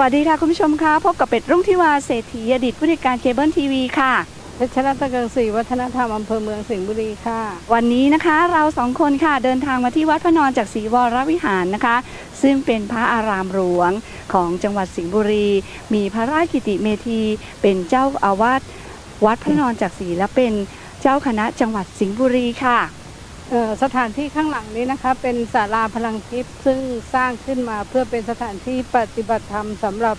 วัสดีค่ะคุณผู้ชมคะพบกับเป็ดรุ่งทิวาเศรษฐีอดีตผู้จัดการเคเบิลทีวีค่ะเพชรรัตนเกิงศรีวัฒนธรรมอำเภอเมืองสิงห์บุรีค่ะ วันนี้นะคะเราสองคนค่ะเดินทางมาที่วัดพระนอนจากศรีวรวิหารนะคะ ซึ่งเป็นพระอารามหลวงของจังหวัดสิงห์บุรี มีพระราชกิติเมธีเป็นเจ้าอาวาสวัดพระนอนจากศรีและเป็นเจ้าคณะจังหวัดสิงห์บุรีค่ะเอ่อ สถานที่ข้างหลังนี้นะคะเป็นศาลาพลังทิพย์ซึ่งสร้างขึ้นมาเพื่อเป็นสถานที่ปฏิบัติธรรมสำหรับ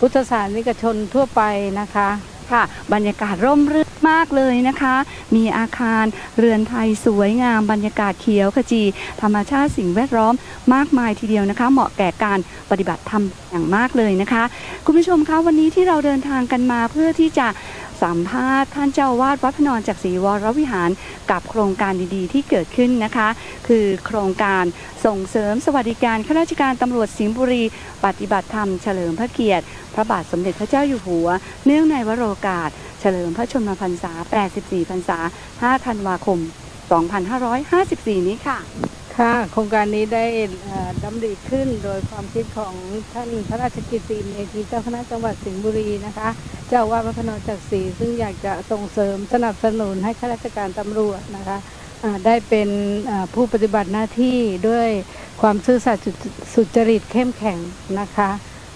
พุทธศาสนิกชนทั่วไปนะคะค่ะ บรรยากาศร่มรื่นมากเลยนะคะ มีอาคารเรือนไทยสวยงามบรรยากาศเขียวขจี ธรรมชาติสิ่งแวดล้อมมากมายทีเดียวนะคะ เหมาะแก่การปฏิบัติธรรมอย่างมากเลยนะคะ คุณผู้ชมคะวันนี้ที่เราเดินทางกันมาเพื่อที่จะ สัมภาษณ์ท่านเจ้าวาดวัดพนอนจากศรีวรวิหารกับโครงการดีๆ ที่เกิดขึ้นนะคะ คือโครงการส่งเสริมสวัสดิการข้าราชการตำรวจสิงห์บุรี ปฏิบัติธรรมเฉลิมพระเกียรติ พระบาทสมเด็จพระเจ้าอยู่หัว เนื่องในวโรกาส เฉลิมพระชนมพรรษา 84 พรรษา 5 ธันวาคม 2554 นี้ค่ะค่ะโครงการนี้ได้ดำริขึ้นโดยความคิดของท่านพระราชกิตติเมธีเจ้าคณะจังหวัดสิงห์บุรีนะคะ เจ้าอาวาดวัดพระนอนจักรีซึ่งอยากจะส่งเสริมสนับสนุนให้ข้าราชการตำรวจนะคะอ่าได้เป็นอ่าผู้ปฏิบัติหน้าที่ด้วยความซื่อสัตย์สุจสุจริตเข้มแข็งนะคะ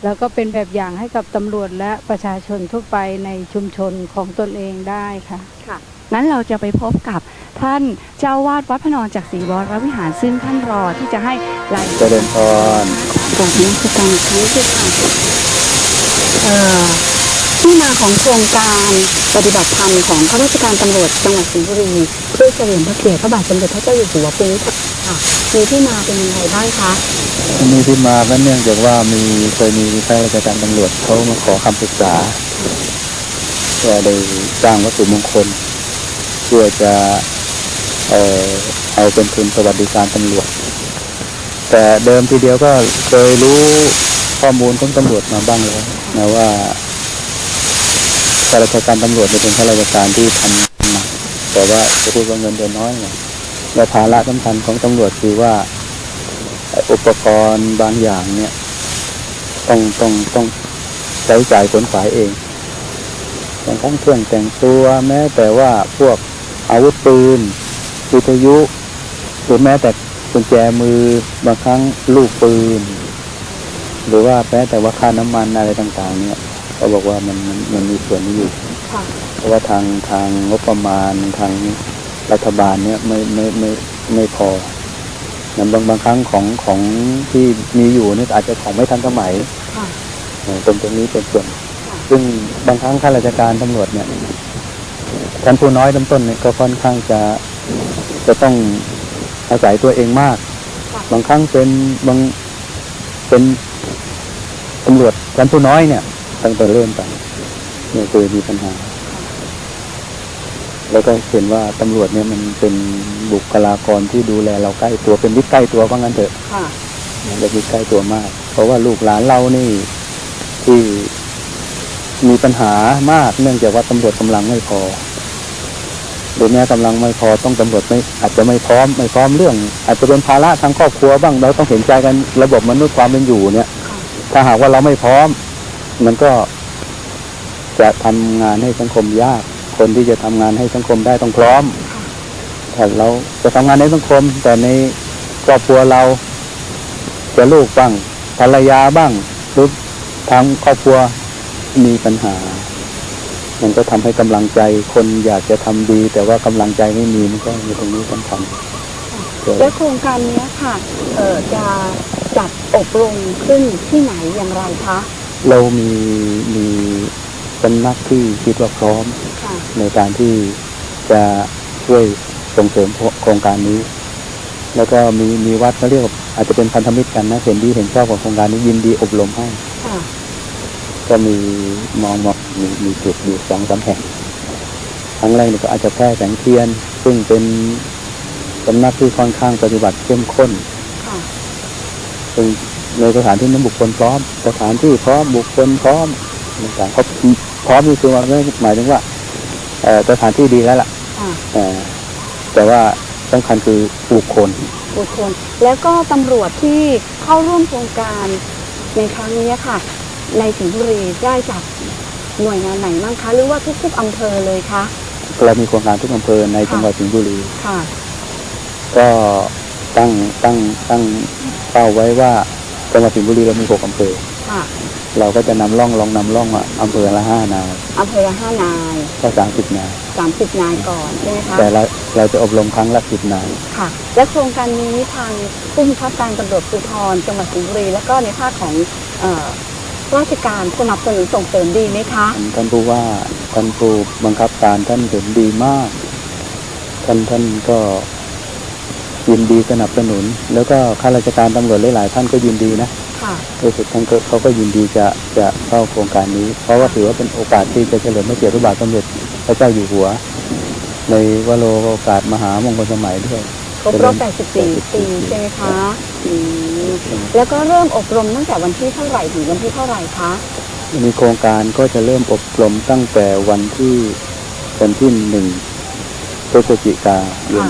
แล้วก็เป็นแบบอย่างให้กับตำรวจและประชาชนทั่วไปในชุมชนของตนเองได้ค่ะค่ะนั้นเราจะไปพบกับท่านเจ้าวาดวัดพระนอนจากศรีวรวิหารซึ่งท่านรอที่จะให้รายเจริญพรจากนี้คือการครั้งที่ค่ะเอ่อ ที่มาของโครงการปฏิบัติธรรมของข้าราชการตำรวจจังหวัดสิงห์บุรีเพื่อเฉลิมพระเกียรติพระบาทสมเด็จพระเจ้าอยู่หัวปีนี้ค่ะมีที่มาเป็นยังไงบ้างคะมีที่มาก็เนื่องจากว่ามีเคยมีข้าราชการตำรวจเขามาขอคำปรึกษาก็ได้สร้างวัตถุมงคล เพื่อจะเอ่อเอาเป็นทุนสวัสดิการตำรวจ แต่เดิมทีเดียวก็เคยรู้ข้อมูลของตำรวจมาบ้างแล้วนะว่า ข้าราชการตำรวจเนี่ยเป็นข้าราชการที่ทำหนักแต่ว่าจะพูดว่าเงินเดือนน้อยหน่ยและภาระสำคัญของตำรวจคือว่าอุปกรณ์บางอย่างเนี่ยต้องต้องต้องใช้จ่ายขนขวายเองบางครั้งเครื่องแต่งตัวแม้แต่ว่าพวกอาวุธปืนวิทยุหรือแม้แต่กุญแจมือบางครั้งลูกปืน หรือว่าแม้แต่ว่าค่าน้ำมันอะไรต่าง ๆ เนี่ย เขาบอกว่ามันมันมันมีส่วนนี้อยู่ค่ะเพราะว่าทางทางงบประมาณทางรัฐบาลเนี่ยไม่ไม่ไม่ไม่พอนั้นบางบางครั้งของของที่มีอยู่เนี่ยอาจจะของไม่ทันสมัยค่ะเอ่อตรงตรงนี้เป็นส่วนค่ะซึ่งบางครั้งข้าราชการตำรวจเนี่ยท่านผู้น้อยต้นต้นเนี่ยก็ค่อนข้างจะจะต้องอาศัยตัวเองมากค่ะบางครั้งเป็นบางเป็นตำรวจชั้นผู้น้อยเนี่ย ตั้งแต่เริ่มไปเนี่ยเคยมีปัญหา แล้วก็เห็นว่าตำรวจเนี่ยมันเป็นบุคลากรที่ดูแลเราใกล้ตัวเป็นมิตรใกล้ตัวว่างั้นเถอะค่ะเล็กมิตรใกล้ตัวมาก เพราะว่าลูกหลานเรานี่ที่มีปัญหามากเนื่องจากว่าตำรวจกำลังไม่พอหรือแม้กำลังไม่พอต้องตำรวจไม่อาจจะไม่พร้อมไม่พร้อมเรื่อง อาจจะเป็นภาระทางครอบครัวบ้างเราต้องเห็นใจกันระบบมนุษย์ความเป็นอยู่เนี่ย ถ้าหากว่าเราไม่พร้อม มันก็จะทำงานให้สังคมยาก คนที่จะทำงานให้สังคมได้ต้องพร้อมถ้าเราจะทำงานในสังคม แต่ในครอบครัวเรา จะลูกบ้างภรรยาบ้างหรือทางครอบครัวมีปัญหา มันก็ทำให้กำลังใจคนอยากจะทำดี แต่ว่ากำลังใจไม่มีมันก็มีตรงนี้สำคัญเกิดและโครงการนี้ค่ะเอ่อจะจัดอบรมขึ้นที่ไหนอย่างไรคะ เรามีมีสำนักที่คิดว่าพร้อมค่ะในการที่จะช่วยส่งเสริมโครงการนี้ แล้วก็มีมีวัดเขาเรียกว่าอาจจะเป็นพันธมิตรกันนะเห็นดีเห็นชอบกับโครงการนี้ยินดีอบรมให้ค่ะก็มีมองมองมีมีจุดอยู่สองสามแห่งครั้งแรกนี่ก็อาจจะแพร่แสงเทียน ซึ่งเป็นสำนักที่ค่อนข้างปฏิบัติเข้มข้นค่ะซึ่ง ในสถานที่นั้นบุคคลพร้อม สถานที่พร้อมบุคคลพร้อมต่างๆเขาพร้อมนี่คือว่าไม่หมายถึงว่าเอ่อสถานที่ดีแล้วล่ะค่ะเอ่อแต่ว่าสำคัญคือบุคคลบุคคล แล้วก็ตำรวจที่เข้าร่วมโครงการในครั้งนี้ค่ะ ในสิงห์บุรีได้จากหน่วยงานไหนบ้างคะ หรือว่าทุกๆอำเภอเลยคะเรามีโครงการทุกอำเภอในจังหวัดสิงห์บุรีค่ะ ก็ตั้งตั้งตั้งเป้าไว้ว่า จังหวัดสิงห์บุรีเรามีหกอำเภอค่ะเราก็จะนำร่องลองนำร่องอะอำเภอละห้านายอำเภอละห้านายก็สามสิบนายสามสิบนายก่อนใช่ไหมคะแต่เราเราจะอบรมครั้งละสิบนายค่ะ และโครงการนี้ทางผู้บังคับการตำรวจภูธรจังหวัดสิงห์บุรี แล้วก็ในภาคของเอ่อราชการสนับสนุนส่งเสริมดีไหมคะ ท่านผู้ว่าท่านผู้บังคับการท่านเห็นดีมาก ท่านท่านก็ ยินดีสนับสนุน แล้วก็ข้าราชการตำรวจหลายๆท่านก็ยินดีนะค่ะรู้สึกท่านก็เขาก็ยินดีจะจะเข้าโครงการนี้ เพราะว่าถือว่าเป็นโอกาสที่จะเฉลิมพระเกียรติพระบาทสมเด็จพระเจ้าอยู่หัว ในวโรโอกาสมหามงคลสมัยด้วยครบรอบ84 ปีใช่ไหมคะอืมแล้วก็เริ่มอบรมตั้งแต่วันที่เท่าไหร่ถึงวันที่เท่าไหร่คะมีโครงการก็จะเริ่มอบรมตั้งแต่วันที่วันที่หนึ่งพฤศจิกายนค่ะ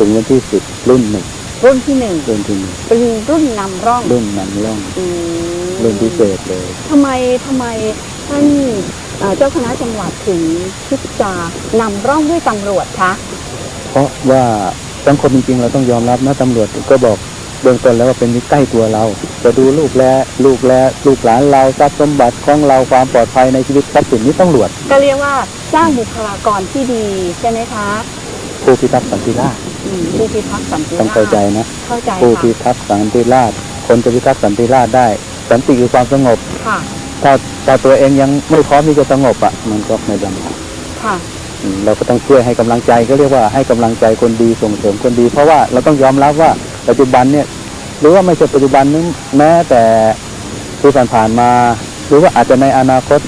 ถึงวันที่สิบรุ่นหนึ่งรุ่นที่หนึ่งรุ่นที่หนึ่งเป็นรุ่นนำร่องรุ่นนำร่องอืมรุ่นพิเศษเลยทำไมทำไมท่านเอ่อเจ้าคณะจังหวัดถึงคิดจะนำร่องด้วยตำรวจคะเพราะว่าสังคมจริงๆเราต้องยอมรับนะตำรวจก็บอกเบื้องต้นแล้วว่าเป็นมิตรใกล้ตัวเรา จะดูลูกแลลูกแลลูกหลานเราทรัพย์สมบัติของเราความปลอดภัยในชีวิตทรัพย์สินนี้ตำรวจก็เรียกว่าสร้างบุคลากรที่ดีใช่ไหมคะ ผู้พิทักษ์สันติราษฎร์อืม ผู้พิทักษ์สันติต้องราเข้าใจษฎร์นะเข้าใจผู้ค่ะพิทักษ์สันติราษฎร์คนจะพิทักษ์สันติราษฎร์ได้ สันติคือความสงบค่ะถ้าถ้าตัวเองยังไม่พร้อมที่จะสงบอะ มันก็ไม่ได้ค่ะอืมเราก็ต้องช่วยให้กำลังใจก็เรียกว่าให้กำลังใจคนดีส่งเสริมคนดี เพราะว่าเราต้องยอมรับว่าปัจจุบันเนี่ย หรือว่าไม่ใช่ปัจจุบันนึงแม้แต่ที่ผ่านๆมา หรือว่าอาจจะในอนาคต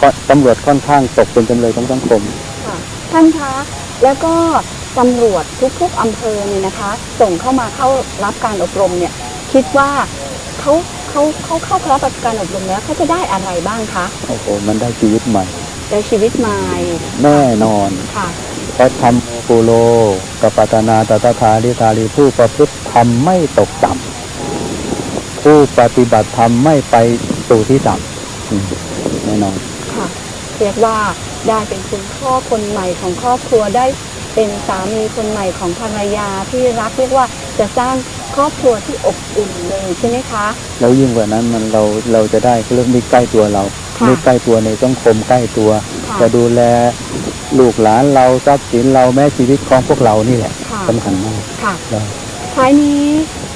ก็ตำรวจค่อนข้างตกเป็นจำเลยของสังคมค่ะท่านคะแล้วก็ ตำรวจทุกๆอำเภอเนี่ยนะคะ ส่งเข้ามาเข้ารับการอบรมเนี่ยคิดว่าเขาเขาเขาเข้ารับการอบรมแล้วเขาจะได้อะไรบ้างคะโอ้โหมันได้ชีวิตใหม่ได้ชีวิตใหม่แน่นอนค่ะเพราะทำโมกุโลกับปัตนาตตถาลิธาลีผู้ประพฤติธรรมไม่ตกต่ำผู้ปฏิบัติธรรมไม่ไปสู่ที่ต่ำอืมแน่นอนค่ะเรียกว่าได้เป็นคุณพ่อคนใหม่ของครอบครัวได้ เป็นสามีคนใหม่ของภรรยาที่รักเรียกว่าจะสร้างครอบครัวที่อบอุ่นเลยใช่ไหมคะ แล้วยิ่งกว่านั้นมันเราเราจะได้เรื่องมิตรใกล้ตัวเราค่ะมิตรใกล้ตัวในสังคมใกล้ตัวค่ะจะดูแลลูกหลานเราทรัพย์สินเราแม้ชีวิตของพวกเรานี่แหละค่ะสำคัญมากค่ะนะท้ายนี้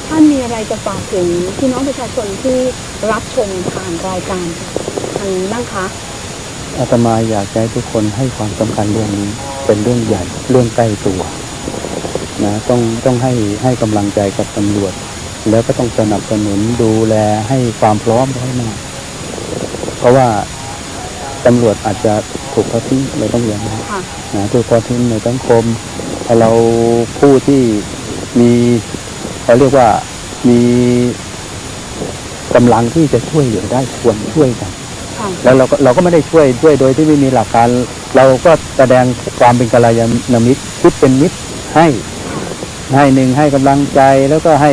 ท่านมีอะไรจะฝากถึงพี่น้องประชาชนที่รับชมผ่านรายการทางนี้บ้างคะ อาตมาอยากจะให้ทุกคนให้ความสำคัญเรื่องนี้ เป็นเรื่องใหญ่เรื่องใกล้ตัวนะต้องต้องให้ให้กำลังใจกับตำรวจ แล้วก็ต้องสนับสนุนดูแลให้ความพร้อมให้มากเพราะว่าตำรวจอาจจะถูกทอดทิ้งเราต้องยอมรับค่ะนะถูกทอดทิ้งในสังคมถ้าเราผู้ที่มีเขาเรียกว่ามีกำลังที่จะช่วยเหลือได้ควรช่วยกันค่ะ แล้วเราก็เราก็ไม่ได้ช่วยช่วยโดยที่ไม่มีหลักการ เราก็แสดงความเป็นกัลยาณมิตรคิดเป็นมิตรให้ให้หนึ่งให้กำลังใจแล้วก็ให้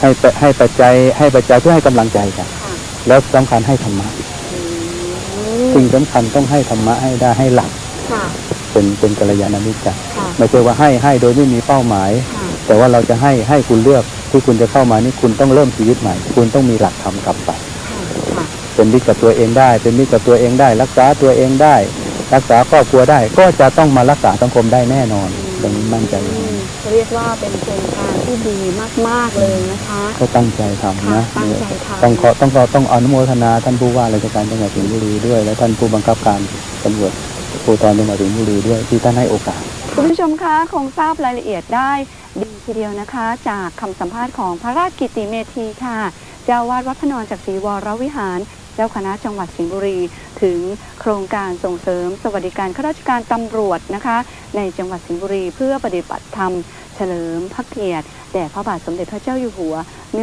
ให้ปให้ปัจจัยให้ปัจจัยเพื่อให้กำลังใจกันค่ะแล้วสำคัญให้ธรรมะอืมสิ่งสำคัญต้องให้ธรรมะให้ได้ให้หลักค่ะเป็นเป็นกัลยาณมิตรกันค่ะไม่ใช่ว่าให้ให้โดยไม่มีเป้าหมายค่ะแต่ว่าเราจะให้ให้คุณเลือกที่คุณจะเข้ามานี่คุณต้องเริ่มชีวิตใหม่ คุณต้องมีหลักธรรมกลับไปค่ะค่ะ เป็นมิตรกับตัวเองได้ เป็นมิตรกับตัวเองได้ รักษาตัวเองได้ รักษาครอบครัวได้ ก็จะต้องมารักษาสังคมได้แน่นอนตรงนี้มั่นใจอย่างอืนั้นมเรียกว่าเป็นโครงการที่ดีมาก ๆ เลยนะคะเขาตั้งใจทำนะค่ะตั้งใจทำต้องขอต้องขอต้องอนุโมทนาท่านผู้ว่าราชการจังหวัดสิงห์บุรีด้วย และท่านผู้บังคับการตำรวจภูธรจังหวัดสิงห์บุรีด้วยที่ท่านให้โอกาสคุณผู้ชมคะคงทราบรายละเอียดได้ดีทีเดียวนะคะ จากคำสัมภาษณ์ของพระราชกิติเมธีค่ะ เจ้าวาดวัดพระนอนจากศรีวรวิหาร เจ้าคณะจังหวัดสิงห์บุรี ถึงโครงการส่งเสริมสวัสดิการข้าราชการตำรวจนะคะ ในจังหวัดสิงห์บุรี เพื่อปฏิบัติธรรม เฉลิมพระเกียรติแด่พระบาทสมเด็จพระเจ้าอยู่หัว